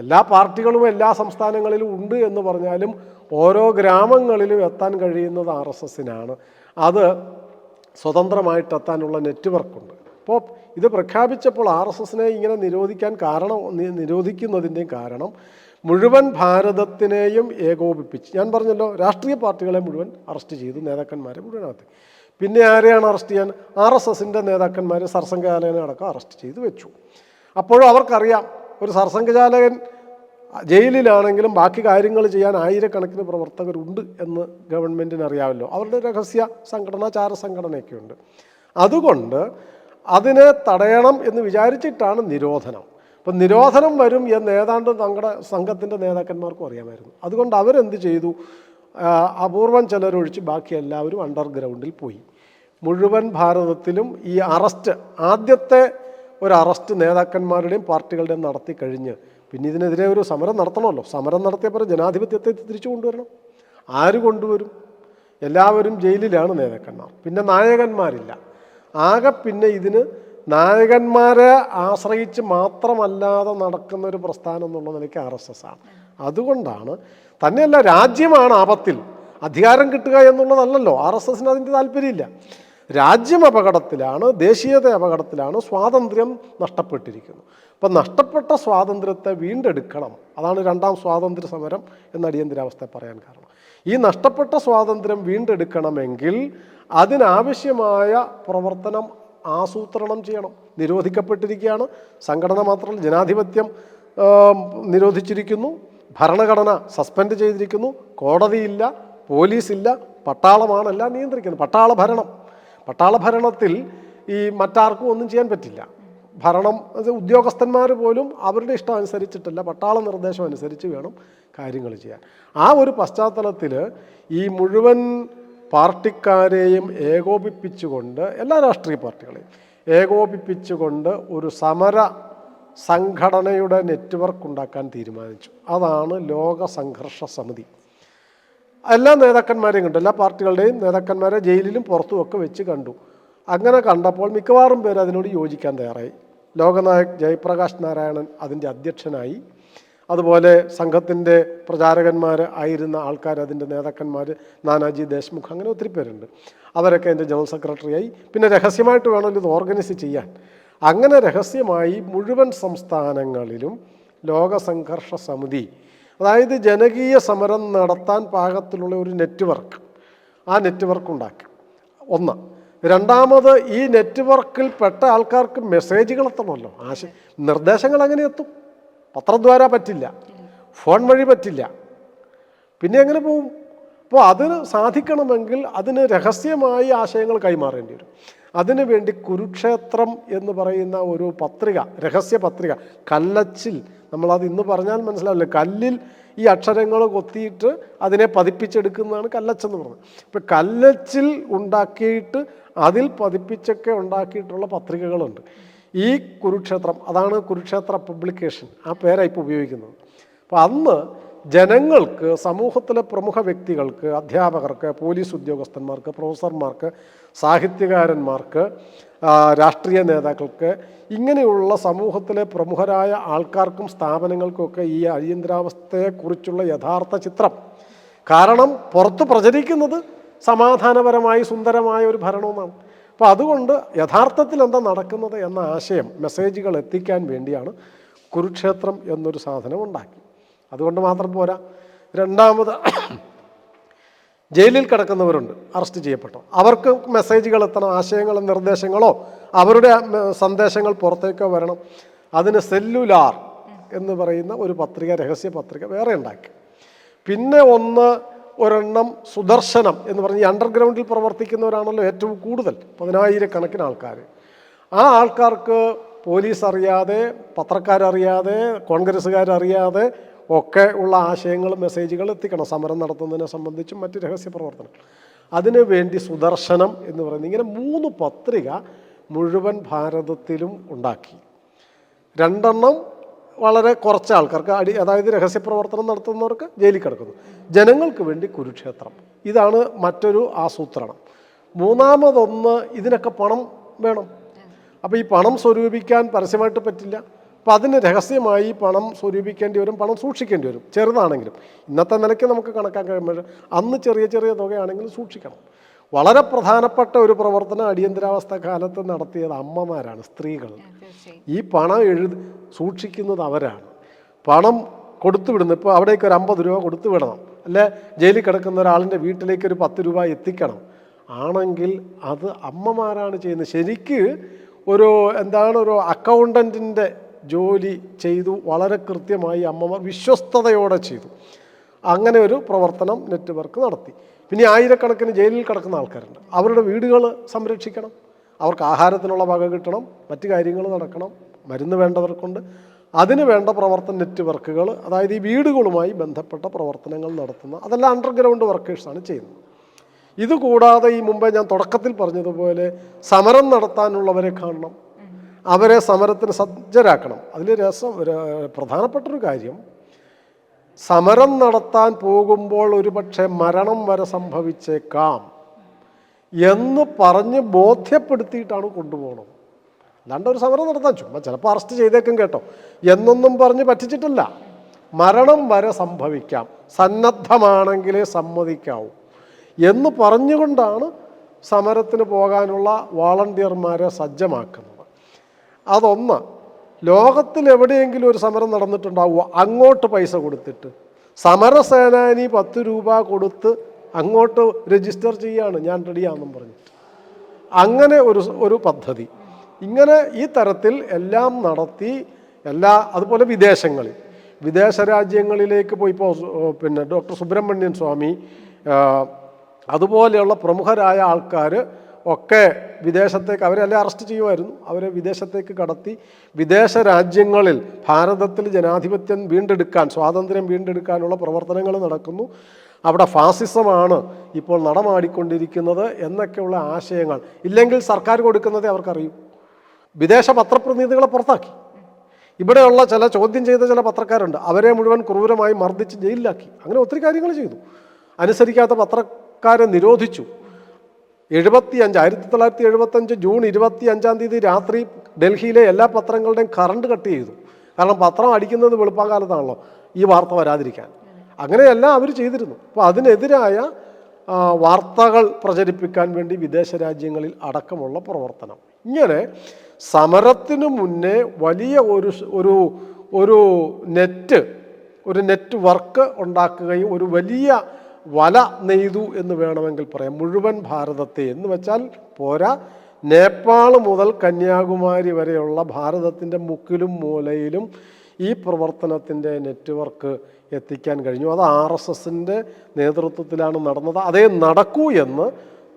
[SPEAKER 1] എല്ലാ പാർട്ടികളും എല്ലാ സംസ്ഥാനങ്ങളിലും ഉണ്ട് എന്ന് പറഞ്ഞാലും ഓരോ ഗ്രാമങ്ങളിലും എത്താൻ കഴിയുന്നത് ആർ എസ് എസിനാണ്. അത് സ്വതന്ത്രമായിട്ട് എത്താനുള്ള നെറ്റ്വർക്കുണ്ട്. അപ്പോൾ ഇത് പ്രഖ്യാപിച്ചപ്പോൾ ആർ എസ് എസിനെ ഇങ്ങനെ നിരോധിക്കാൻ കാരണം നിരോധിക്കുന്നതിന്റെയും കാരണം മുഴുവൻ ഭാരതത്തിനെയും ഏകോപിപ്പിച്ച് ഞാൻ പറഞ്ഞല്ലോ രാഷ്ട്രീയ പാർട്ടികളെ മുഴുവൻ അറസ്റ്റ് ചെയ്തു നേതാക്കന്മാരെ മുഴുവനകത്ത് പിന്നെ ആരെയാണ് അറസ്റ്റ് ചെയ്യാൻ? ആർ എസ് എസിന്റെ നേതാക്കന്മാരെ സർസംഘാലയനടക്കം അറസ്റ്റ് ചെയ്ത് വെച്ചു. അപ്പോഴും അവർക്കറിയാം ഒരു സർസംഘചാലകൻ ജയിലിലാണെങ്കിലും ബാക്കി കാര്യങ്ങൾ ചെയ്യാൻ ആയിരക്കണക്കിന് പ്രവർത്തകരുണ്ട് എന്ന് ഗവൺമെന്റിന് അറിയാമല്ലോ അവരുടെ രഹസ്യ സംഘടന ചാരസംഘടനയൊക്കെ ഉണ്ട് അതുകൊണ്ട് അതിനെ തടയണം എന്ന് വിചാരിച്ചിട്ടാണ് നിരോധനം. അപ്പം നിരോധനം വരും എന്ന് ഏതാണ്ട് തങ്ങളുടെ സംഘത്തിന്റെ നേതാക്കന്മാർക്കും അറിയാമായിരുന്നു. അതുകൊണ്ട് അവരെന്ത് ചെയ്തു? അപൂർവം ചിലരൊഴിച്ച് ബാക്കി എല്ലാവരും അണ്ടർഗ്രൗണ്ടിൽ പോയി. മുഴുവൻ ഭാരതത്തിലും ഈ അറസ്റ്റ് ആദ്യത്തെ ഒരു അറസ്റ്റ് നേതാക്കന്മാരുടെയും പാർട്ടികളുടെയും നടത്തി കഴിഞ്ഞ് പിന്നെ ഇതിനെതിരെ ഒരു സമരം നടത്തണമല്ലോ. സമരം നടത്തിയപ്പോൾ ജനാധിപത്യത്തെ തിരിച്ചു കൊണ്ടുവരണം. ആര് കൊണ്ടുവരും? എല്ലാവരും ജയിലിലാണ് നേതാക്കന്മാർ. പിന്നെ നായകന്മാരില്ല. ആകെ പിന്നെ ഇതിന് നായകന്മാരെ ആശ്രയിച്ച് മാത്രമല്ലാതെ നടക്കുന്ന ഒരു പ്രസ്ഥാനം എന്നുള്ള നിലയ്ക്ക് ആർ എസ് എസ് ആണ്. അതുകൊണ്ടാണ് തന്നെയല്ല രാജ്യമാണ് ആപത്തിൽ അധികാരം കിട്ടുക എന്നുള്ളതല്ലല്ലോ. ആർ എസ് എസിന് അതിന്റെ താല്പര്യമില്ല. രാജ്യം അപകടത്തിലാണ് ദേശീയത അപകടത്തിലാണ് സ്വാതന്ത്ര്യം നഷ്ടപ്പെട്ടിരിക്കുന്നു അപ്പം നഷ്ടപ്പെട്ട സ്വാതന്ത്ര്യത്തെ വീണ്ടെടുക്കണം. അതാണ് രണ്ടാം സ്വാതന്ത്ര്യ സമരം എന്ന അടിയന്തരാവസ്ഥ പറയാൻ കാരണം. ഈ നഷ്ടപ്പെട്ട സ്വാതന്ത്ര്യം വീണ്ടെടുക്കണമെങ്കിൽ അതിനാവശ്യമായ പ്രവർത്തനം ആസൂത്രണം ചെയ്യണം. നിരോധിക്കപ്പെട്ടിരിക്കുകയാണ്. സംഘടന മാത്രമല്ല ജനാധിപത്യം നിരോധിച്ചിരിക്കുന്നു. ഭരണഘടന സസ്പെൻഡ് ചെയ്തിരിക്കുന്നു. കോടതിയില്ല പോലീസില്ല പട്ടാളമാണ് എല്ലാം നിയന്ത്രിക്കുന്നത്. പട്ടാള ഭരണം. പട്ടാള ഭരണത്തിൽ ഈ മറ്റാർക്കും ഒന്നും ചെയ്യാൻ പറ്റില്ല. ഭരണം ഉദ്യോഗസ്ഥന്മാർ പോലും അവരുടെ ഇഷ്ടം അനുസരിച്ചിട്ടല്ല പട്ടാള നിർദ്ദേശം അനുസരിച്ച് വേണം കാര്യങ്ങൾ ചെയ്യാൻ. ആ ഒരു പശ്ചാത്തലത്തിൽ ഈ മുഴുവൻ പാർട്ടിക്കാരെയും ഏകോപിപ്പിച്ചുകൊണ്ട് എല്ലാ രാഷ്ട്രീയ പാർട്ടികളെയും ഏകോപിപ്പിച്ചുകൊണ്ട് ഒരു സമര സംഘടനയുടെ നെറ്റ്വർക്ക് ഉണ്ടാക്കാൻ തീരുമാനിച്ചു. അതാണ് ലോക സംഘർഷ സമിതി. എല്ലാ നേതാക്കന്മാരെയും കണ്ടു. എല്ലാ പാർട്ടികളുടെയും നേതാക്കന്മാരെ ജയിലിലും പുറത്തും ഒക്കെ വെച്ച് കണ്ടു. അങ്ങനെ കണ്ടപ്പോൾ മിക്കവാറും പേര് അതിനോട് യോജിക്കാൻ തയ്യാറായി. ലോകനായക് ജയപ്രകാശ് നാരായണൻ അതിന്റെ അധ്യക്ഷനായി. അതുപോലെ സംഘത്തിന്റെ പ്രചാരകന്മാർ ആയിരുന്ന ആൾക്കാർ അതിന്റെ നേതാക്കന്മാർ നാനാജി ദേശ്മുഖ് അങ്ങനെ ഒത്തിരി പേരുണ്ട്. അവരൊക്കെ എന്റെ ജനറൽ സെക്രട്ടറിയായി. പിന്നെ രഹസ്യമായിട്ട് വേണമല്ലോ ഇത് ഓർഗനൈസ് ചെയ്യാൻ. അങ്ങനെ രഹസ്യമായി മുഴുവൻ സംസ്ഥാനങ്ങളിലും ലോകസംഘർഷ സമിതി അതായത് ജനകീയ സമരം നടത്താൻ പാകത്തിലുള്ള ഒരു നെറ്റ്വർക്ക്. ആ നെറ്റ്വർക്ക് ഉണ്ടാക്കി. ഒന്ന്. രണ്ടാമത് ഈ നെറ്റ്വർക്കിൽ പെട്ട ആൾക്കാർക്ക് മെസ്സേജുകൾ എത്തണമല്ലോ. ആശ നിർദ്ദേശങ്ങൾ അങ്ങനെ എത്തും. പത്രദ്വാര പറ്റില്ല. ഫോൺ വഴി പറ്റില്ല. പിന്നെ എങ്ങനെ പോവും? അപ്പോൾ അതിന് സാധിക്കണമെങ്കിൽ അതിന് രഹസ്യമായി ആശയങ്ങൾ കൈമാറേണ്ടി വരും. അതിനു വേണ്ടി കുരുക്ഷേത്രം എന്ന് പറയുന്ന ഒരു പത്രിക രഹസ്യ പത്രിക കല്ലച്ചിൽ. നമ്മളത് ഇന്ന് പറഞ്ഞാൽ മനസ്സിലാവില്ല? കല്ലിൽ ഈ അക്ഷരങ്ങൾ കൊത്തിയിട്ട് അതിനെ പതിപ്പിച്ചെടുക്കുന്നതാണ് കല്ലച്ചെന്ന് പറഞ്ഞത്. ഇപ്പം കല്ലച്ചിൽ ഉണ്ടാക്കിയിട്ട് അതിൽ പതിപ്പിച്ചൊക്കെ ഉണ്ടാക്കിയിട്ടുള്ള പത്രികകളുണ്ട്. ഈ കുരുക്ഷേത്രം അതാണ് കുരുക്ഷേത്ര പബ്ലിക്കേഷൻ ആ പേരാണ് ഇപ്പോൾ ഉപയോഗിക്കുന്നത്. അപ്പോൾ അന്ന് ജനങ്ങൾക്ക് സമൂഹത്തിലെ പ്രമുഖ വ്യക്തികൾക്ക് അധ്യാപകർക്ക് പോലീസ് ഉദ്യോഗസ്ഥന്മാർക്ക് പ്രൊഫസർമാർക്ക് സാഹിത്യകാരന്മാർക്ക് രാഷ്ട്രീയ നേതാക്കൾക്ക് ഇങ്ങനെയുള്ള സമൂഹത്തിലെ പ്രമുഖരായ ആൾക്കാർക്കും സ്ഥാപനങ്ങൾക്കൊക്കെ ഈ അടിയന്തരാവസ്ഥയെക്കുറിച്ചുള്ള യഥാർത്ഥ ചിത്രം. കാരണം പുറത്ത് പ്രചരിക്കുന്നത് സമാധാനപരമായി സുന്ദരമായ ഒരു ഭരണമെന്നാണ് അപ്പോൾ അതുകൊണ്ട് യഥാർത്ഥത്തിൽ എന്താ നടക്കുന്നത് എന്ന ആശയം മെസ്സേജുകൾ എത്തിക്കാൻ വേണ്ടിയാണ് കുരുക്ഷേത്രം എന്നൊരു സാധനം ഉണ്ടാക്കി. അതുകൊണ്ട് മാത്രം പോരാ. രണ്ടാമത് ജയിലിൽ കിടക്കുന്നവരുണ്ട്. അറസ്റ്റ് ചെയ്യപ്പെട്ടു. അവർക്ക് മെസ്സേജുകൾ എത്തണം ആശയങ്ങളും നിർദ്ദേശങ്ങളോ അവരുടെ സന്ദേശങ്ങൾ പുറത്തേക്കോ വരണം. അതിന് സെല്ലുലാർ എന്ന് പറയുന്ന ഒരു പത്രിക രഹസ്യ പത്രിക വേറെ ഉണ്ടാക്കി. പിന്നെ ഒന്ന് ഒരെണ്ണം സുദർശനം എന്ന് പറഞ്ഞ് അണ്ടർഗ്രൗണ്ടിൽ പ്രവർത്തിക്കുന്നവരാണല്ലോ ഏറ്റവും കൂടുതൽ പതിനായിരക്കണക്കിന് ആൾക്കാർ. ആ ആൾക്കാർക്ക് പോലീസ് അറിയാതെ പത്രക്കാരറിയാതെ കോൺഗ്രസ്സുകാരറിയാതെ ഒക്കെ ഉള്ള ആശയങ്ങളും മെസ്സേജുകൾ എത്തിക്കണം. സമരം നടത്തുന്നതിനെ സംബന്ധിച്ചും മറ്റ് രഹസ്യ പ്രവർത്തനം അതിനു വേണ്ടി സുദർശനം എന്ന് പറയുന്നത് ഇങ്ങനെ മൂന്ന് പത്രിക മുഴുവൻ ഭാരതത്തിലും ഉണ്ടാക്കി. രണ്ടെണ്ണം വളരെ കുറച്ച് ആൾക്കാർക്ക് അടി അതായത് രഹസ്യപ്രവർത്തനം നടത്തുന്നവർക്ക് ജയിലിൽ കിടക്കുന്നു. ജനങ്ങൾക്ക് വേണ്ടി കുരുക്ഷേത്രം. ഇതാണ് മറ്റൊരു ആസൂത്രണം. മൂന്നാമതൊന്ന് ഇതിനൊക്കെ പണം വേണം. അപ്പോൾ ഈ പണം സ്വരൂപിക്കാൻ പരസ്യമായിട്ട് പറ്റില്ല. അപ്പോൾ അതിന് രഹസ്യമായി പണം സ്വരൂപിക്കേണ്ടി വരും പണം സൂക്ഷിക്കേണ്ടി വരും. ചെറുതാണെങ്കിലും. ഇന്നത്തെ നിലയ്ക്ക് നമുക്ക് കണക്കാക്കാൻ കഴിയുമ്പോൾ അന്ന് ചെറിയ ചെറിയ തുകയാണെങ്കിലും സൂക്ഷിക്കണം. വളരെ പ്രധാനപ്പെട്ട ഒരു പ്രവർത്തനം അടിയന്തരാവസ്ഥ കാലത്ത് നടത്തിയത് അമ്മമാരാണ് സ്ത്രീകൾ ഈ പണം എഴുതി സൂക്ഷിക്കുന്നത് അവരാണ്. പണം കൊടുത്തു വിടുന്നു ഇപ്പോൾ അവിടേക്ക് ഒരു അമ്പത് രൂപ കൊടുത്തു വിടണം. അല്ലെ? ജയിലിൽ കിടക്കുന്ന ഒരാളിന്റെ വീട്ടിലേക്ക് ഒരു പത്ത് രൂപ എത്തിക്കണം. ആണെങ്കിൽ അത് അമ്മമാരാണ് ചെയ്യുന്നത്. ശരിക്ക് ഒരു എന്താണ് ഒരു അക്കൗണ്ടന്റിന്റെ ജോലി ചെയ്തു വളരെ കൃത്യമായി അമ്മമാർ വിശ്വസ്തയോടെ ചെയ്തു. അങ്ങനെ ഒരു പ്രവർത്തനം നെറ്റ്വർക്ക് നടത്തി. പിന്നെ ആയിരക്കണക്കിന് ജയിലിൽ കിടക്കുന്ന ആൾക്കാരുണ്ട്. അവരുടെ വീടുകൾ സംരക്ഷിക്കണം. അവർക്ക് ആഹാരത്തിനുള്ള വക കിട്ടണം. മറ്റു കാര്യങ്ങൾ നടക്കണം. മരുന്ന് വേണ്ടവർക്കുണ്ട്. അതിന് വേണ്ട പ്രവർത്തന നെറ്റ്വർക്കുകൾ അതായത് ഈ വീടുകളുമായി ബന്ധപ്പെട്ട പ്രവർത്തനങ്ങൾ നടത്തുന്ന അതെല്ലാം അണ്ടർഗ്രൗണ്ട് വർക്കേഴ്സാണ് ചെയ്യുന്നത്. ഇതുകൂടാതെ ഈ മുമ്പേ ഞാൻ തുടക്കത്തിൽ പറഞ്ഞതുപോലെ സമരം നടത്താനുള്ളവരെ കാണണം. അവരെ സമരത്തിന് സജ്ജരാക്കണം. അതിൽ രസം ഒരു പ്രധാനപ്പെട്ടൊരു കാര്യം സമരം നടത്താൻ പോകുമ്പോൾ ഒരുപക്ഷെ മരണം വരെ സംഭവിച്ചേക്കാം എന്ന് പറഞ്ഞ് ബോധ്യപ്പെടുത്തിയിട്ടാണ് കൊണ്ടുപോകണം. അല്ലാണ്ട് ഒരു സമരം നടത്താൻ ചുമ്മാ ചിലപ്പോൾ അറസ്റ്റ് ചെയ്തേക്കും കേട്ടോ. എന്നൊന്നും പറഞ്ഞ് പറ്റിച്ചിട്ടില്ല. മരണം വരെ സംഭവിക്കാം. സന്നദ്ധമാണെങ്കിലേ സമ്മതിക്കാവൂ എന്ന് പറഞ്ഞുകൊണ്ടാണ് സമരത്തിന് പോകാനുള്ള വോളണ്ടിയർമാരെ സജ്ജമാക്കുന്നത്. അതൊന്ന്. ലോകത്തിൽ എവിടെയെങ്കിലും ഒരു സമരം നടന്നിട്ടുണ്ടാവുക അങ്ങോട്ട് പൈസ കൊടുത്തിട്ട്. സമരസേനാനി പത്ത് രൂപ കൊടുത്ത് അങ്ങോട്ട് രജിസ്റ്റർ ചെയ്യാണ് ഞാൻ റെഡിയാണെന്നും പറഞ്ഞിട്ട്. അങ്ങനെ ഒരു ഒരു പദ്ധതി. ഇങ്ങനെ ഈ തരത്തിൽ എല്ലാം നടത്തി എല്ലാ അതുപോലെ വിദേശങ്ങളിൽ. വിദേശ രാജ്യങ്ങളിലേക്ക് പോയി ഇപ്പോൾ പിന്നെ ഡോക്ടർ സുബ്രഹ്മണ്യൻ സ്വാമി അതുപോലെയുള്ള പ്രമുഖരായ ആൾക്കാർ ഒക്കെ വിദേശത്തേക്ക് അവരെ അല്ലെ അറസ്റ്റ് ചെയ്യുമായിരുന്നു. അവരെ വിദേശത്തേക്ക് കടത്തി വിദേശ രാജ്യങ്ങളിൽ ഭാരതത്തിൽ ജനാധിപത്യം വീണ്ടെടുക്കാൻ സ്വാതന്ത്ര്യം വീണ്ടെടുക്കാനുള്ള പ്രവർത്തനങ്ങൾ നടക്കുന്നു. അവിടെ ഫാസിസമാണ് ഇപ്പോൾ നടമാടിക്കൊണ്ടിരിക്കുന്നത് എന്നൊക്കെയുള്ള ആശയങ്ങൾ ഇല്ലെങ്കിൽ സർക്കാർ കൊടുക്കുന്നതേ അവർക്കറിയും. വിദേശ പത്രപ്രതിനിധികളെ പുറത്താക്കി. ഇവിടെയുള്ള ചില ചോദ്യം ചെയ്ത ചില പത്രക്കാരുണ്ട്. അവരെ മുഴുവൻ ക്രൂരമായി മർദ്ദിച്ച് ജയിലിലാക്കി. അങ്ങനെ ഒത്തിരി കാര്യങ്ങൾ ചെയ്തു. അനുസരിക്കാത്ത പത്രക്കാരെ നിരോധിച്ചു. എഴുപത്തി അഞ്ച് ആയിരത്തി തൊള്ളായിരത്തി എഴുപത്തഞ്ച് ജൂൺ ഇരുപത്തി അഞ്ചാം തീയതി രാത്രി ഡൽഹിയിലെ എല്ലാ പത്രങ്ങളുടെയും കറണ്ട് കട്ട് ചെയ്തു. കാരണം പത്രം അടിക്കുന്നത് വെളുപ്പാകാലത്താണല്ലോ ഈ വാർത്ത വരാതിരിക്കാൻ. അങ്ങനെയല്ല അവർ ചെയ്തിരുന്നു. അപ്പോൾ അതിനെതിരായ വാർത്തകൾ പ്രചരിപ്പിക്കാൻ വേണ്ടി വിദേശ രാജ്യങ്ങളിൽ അടക്കമുള്ള പ്രവർത്തനം. ഇങ്ങനെ സമരത്തിനു മുന്നേ വലിയ ഒരു ഒരു ഒരു നെറ്റ് ഒരു നെറ്റ്വർക്ക് ഉണ്ടാക്കുകയും ഒരു വലിയ വല നെയ്തു എന്ന് വേണമെങ്കിൽ പറയാം. മുഴുവൻ ഭാരതത്തെ എന്ന് വെച്ചാൽ പോരാ. നേപ്പാൾ മുതൽ കന്യാകുമാരി വരെയുള്ള ഭാരതത്തിന്റെ മുക്കിലും മൂലയിലും ഈ പ്രവർത്തനത്തിന്റെ നെറ്റ്വർക്ക് എത്തിക്കാൻ കഴിഞ്ഞു. അത് ആർ എസ് എസിന്റെ നേതൃത്വത്തിലാണ് നടന്നത്. അതേ നടക്കൂ എന്ന്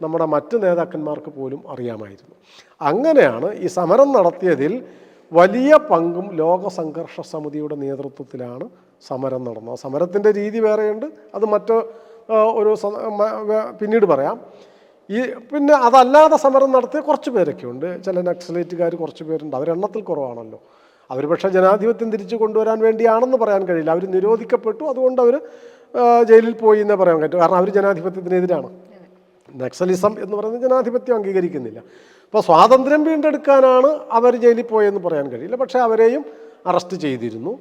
[SPEAKER 1] നമ്മുടെ മറ്റ് നേതാക്കന്മാർക്ക് പോലും അറിയാമായിരുന്നു. അങ്ങനെയാണ് ഈ സമരം നടത്തിയതിൽ വലിയ പങ്കും ലോക സംഘർഷ സമിതിയുടെ നേതൃത്വത്തിലാണ് സമരം നടന്നത്. സമരത്തിന്റെ രീതി വേറെയുണ്ട്. അത് മറ്റ് ഒരു പിന്നീട് പറയാം. ഈ പിന്നെ അതല്ലാതെ സമരം നടത്തിയ കുറച്ച് പേരൊക്കെ ഉണ്ട്. ചില നക്സലേറ്റുകാർ കുറച്ച് പേരുണ്ട്. അവരെണ്ണത്തിൽ കുറവാണല്ലോ. അവർ പക്ഷേ ജനാധിപത്യം തിരിച്ചു കൊണ്ടുവരാൻ വേണ്ടിയാണെന്ന് പറയാൻ കഴിയില്ല. അവർ നിരോധിക്കപ്പെട്ടു. അതുകൊണ്ട് അവർ ജയിലിൽ പോയി എന്നേ പറയാൻ പറ്റും. കാരണം അവർ ജനാധിപത്യത്തിനെതിരാണ്. നക്സലിസം എന്ന് പറയുന്നത് ജനാധിപത്യം അംഗീകരിക്കുന്നില്ല. അപ്പോൾ സ്വാതന്ത്ര്യം വീണ്ടെടുക്കാനാണ് അവർ ജയിലിൽ പോയെന്ന് പറയാൻ കഴിയില്ല. പക്ഷേ അവരെയും അറസ്റ്റ് ചെയ്തിരുന്നു.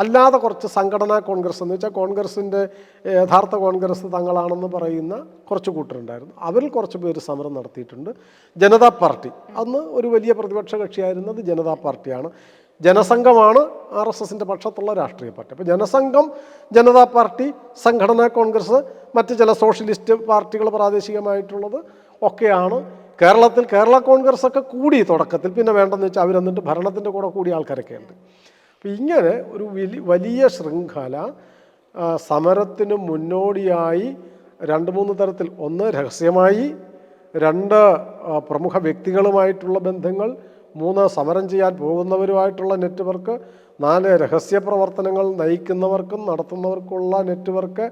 [SPEAKER 1] അല്ലാതെ കുറച്ച് സംഘടനാ കോൺഗ്രസ് എന്ന് വെച്ചാൽ കോൺഗ്രസിന്റെ യഥാർത്ഥ കോൺഗ്രസ് തങ്ങളാണെന്ന് പറയുന്ന കുറച്ച് കൂട്ടരുണ്ടായിരുന്നു. അവരിൽ കുറച്ച് പേര് സമരം നടത്തിയിട്ടുണ്ട്. ജനതാ പാർട്ടി. അന്ന് ഒരു വലിയ പ്രതിപക്ഷ കക്ഷിയായിരുന്നത് ജനതാ പാർട്ടിയാണ്. ജനസംഘമാണ് ആർ എസ് എസിന്റെ പക്ഷത്തുള്ള രാഷ്ട്രീയ പാർട്ടി. അപ്പോൾ ജനസംഘം ജനതാ പാർട്ടി സംഘടനാ കോൺഗ്രസ് മറ്റ് ചില സോഷ്യലിസ്റ്റ് പാർട്ടികൾ പ്രാദേശികമായിട്ടുള്ളത് ഒക്കെയാണ് കേരളത്തിൽ കേരള കോൺഗ്രസ് ഒക്കെ കൂടി തുടക്കത്തിൽ. പിന്നെ വേണ്ടെന്ന് വെച്ചാൽ അവരെന്നിട്ട് ഭരണത്തിന്റെ കൂടെ കൂടി ആൾക്കാരൊക്കെ ഉണ്ട്. അപ്പം ഇങ്ങനെ ഒരു വലിയ വലിയ ശൃംഖല സമരത്തിന് മുന്നോടിയായി രണ്ട് മൂന്ന് തരത്തിൽ. ഒന്ന് രഹസ്യമായി രണ്ട് പ്രമുഖ വ്യക്തികളുമായിട്ടുള്ള ബന്ധങ്ങൾ മൂന്ന് സമരം ചെയ്യാൻ പോകുന്നവരുമായിട്ടുള്ള നെറ്റ്വർക്ക് നാല് രഹസ്യ പ്രവർത്തനങ്ങൾ നയിക്കുന്നവർക്കും നടത്തുന്നവർക്കുള്ള നെറ്റ്വർക്ക്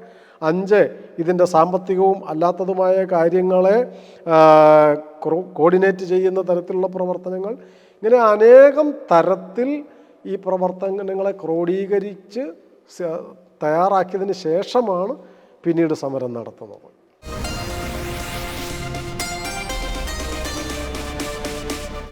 [SPEAKER 1] അഞ്ച് ഇതിന്റെ സാമ്പത്തികവും അല്ലാത്തതുമായ കാര്യങ്ങളെ കോർഡിനേറ്റ് ചെയ്യുന്ന തരത്തിലുള്ള പ്രവർത്തനങ്ങൾ. ഇങ്ങനെ അനേകം തരത്തിൽ ഈ പ്രവർത്തനങ്ങളെ ക്രോഡീകരിച്ച് തയ്യാറാക്കിയതിന് ശേഷമാണ് പിന്നീട് സമരം നടത്തുന്നത്.